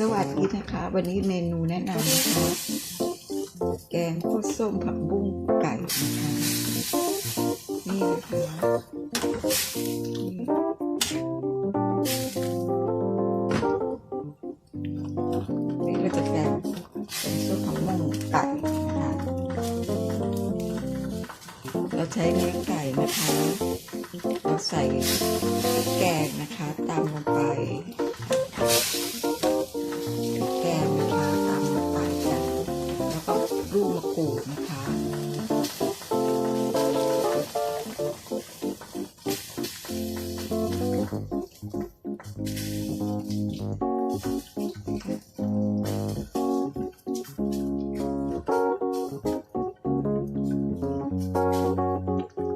สวัสดีนะคะ วันนี้เมนูแนะนำนะคะแกงข้าวส้มผักบุ้งไก่นะคะนี่นะคะนี่นี่เราจะแกงแกงส้มผักบุ้งไก่นะคะเราใช้เนื้อไก่นะคะเราใส่ กมะกรูดนะคะ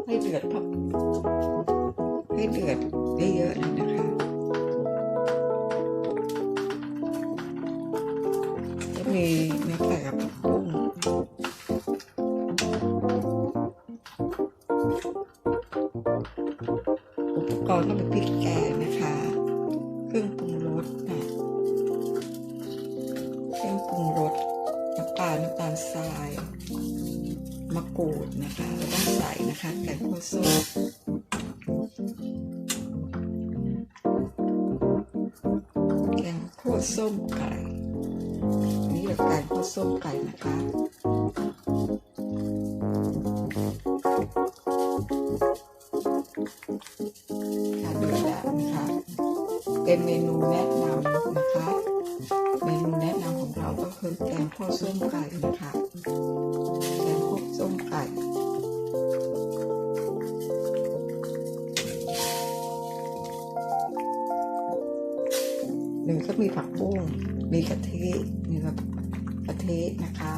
ให้เดือดพับให้เดือดเยอะๆเลยนะคะจะมีเนื้อไก่กับบ อุปกรณ์ก็เป็นพริกแกงนะคะ เครื่องปรุงรสนะเครื่องปรุงรสน้ำปลาน้ำตาลทราย มะกรูดนะคะเราต้องใส่นะคะแกงข้าวส้มแกงข้าวส้มไก่นี่แบบการข้าวส้มไก่นะคะ เป็นเมนูแนะนำนะคะ เมนูแนะนำของเราก็คือแกงข้าวส้มไก่นะคะแกงข้าวส้มไก่หนึ่งก็มีผักบุ้งมีกะทิมีแบบกะทินะคะ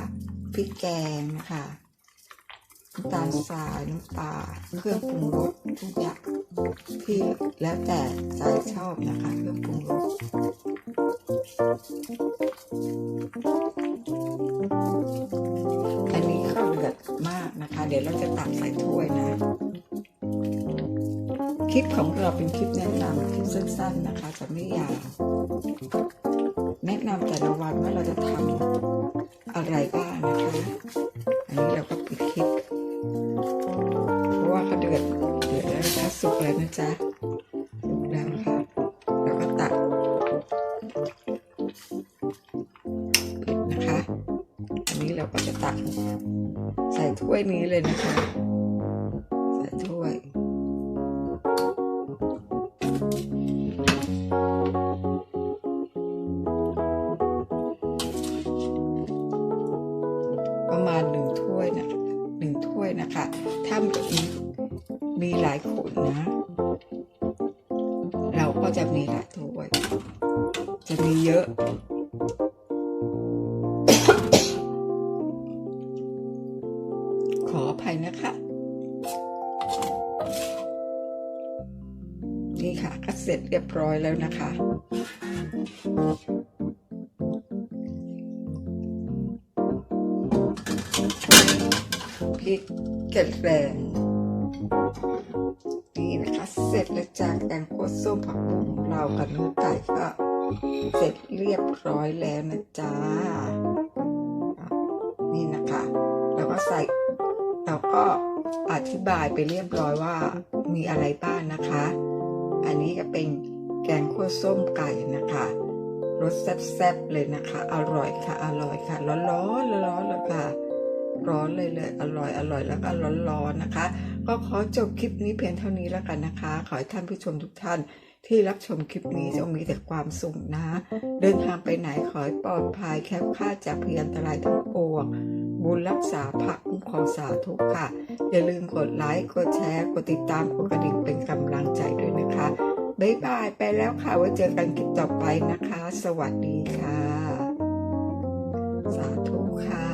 พริกแกงนะคะ น้ำตาลทรายน้ำปลาเครื่องปรุงรสทุกอย่างที่แล้วแต่ใจชอบนะคะเครื่องปรุงรสอันนี้ข้าวเดือดมากนะคะ เดี๋ยวเราจะตักใส่ถ้วยนะคลิปของเราเป็นคลิปแนะนำคลิปสั้นๆนะคะจะไม่ยาวแนะนำแต่ละวันว่าเราจะทำอะไรบ้างนะคะ อันนี้เราก็ เพราะว่าเขาเดือดเดือดแล้วนะคะสุกแล้วนะจ๊ะสุกแล้วค่ะเราก็ตักปิดนะคะ อันนี้เราก็จะตักใส่ถ้วยนี้เลยนะคะ ใส่ถ้วยประมาณหนึ่งถ้วยนะคะหนึ่งถ้วยนะคะ ถ้ามี มีหลายคนนะ เราก็จะมีหลายถ้วย จะมีเยอะขออภัยนะคะ นี่ค่ะก็เสร็จเรียบร้อยแล้วนะคะ พริกกระแรง เสร็จแล้วจากแกงโคตรส้มผักบุ้งเรากับเนื้อไก่ก็ เสร็จเรียบร้อยแล้วนะจ๊ะนี่นะคะแล้วก็ใส่เราก็อธิบายไปเรียบร้อยว่ามีอะไรบ้างนะคะ อันนี้ก็เป็นแกงคั่วส้มไก่นะคะรสแซ่บๆเลยนะคะ อร่อยค่ะ อร่อยค่ะ ร้อนๆร้อนๆเลยค่ะ ร้อนเลยเลยอร่อยอร่อยแล้วก็ร้อนๆนะคะ ก็ขอจบคลิปนี้เพียงเท่านี้แล้วกันนะคะ ขอให้ท่านผู้ชมทุกท่านที่รับชมคลิปนี้จงมีแต่ความสุขนะ เดินทางไปไหนขอให้ปลอดภัยแคล้วคลาดจากพยันตรายทั้งปวงบุญรักษาพระคุ้มครองสาธุค่ะ อย่าลืมกดไลค์กดแชร์กดติดตามกดกระดิ่งเป็นกำลังใจด้วยนะคะ บ๊ายบายไปแล้วค่ะไว้เจอกันคลิปต่อไปนะคะ สวัสดีค่ะ สาธุค่ะ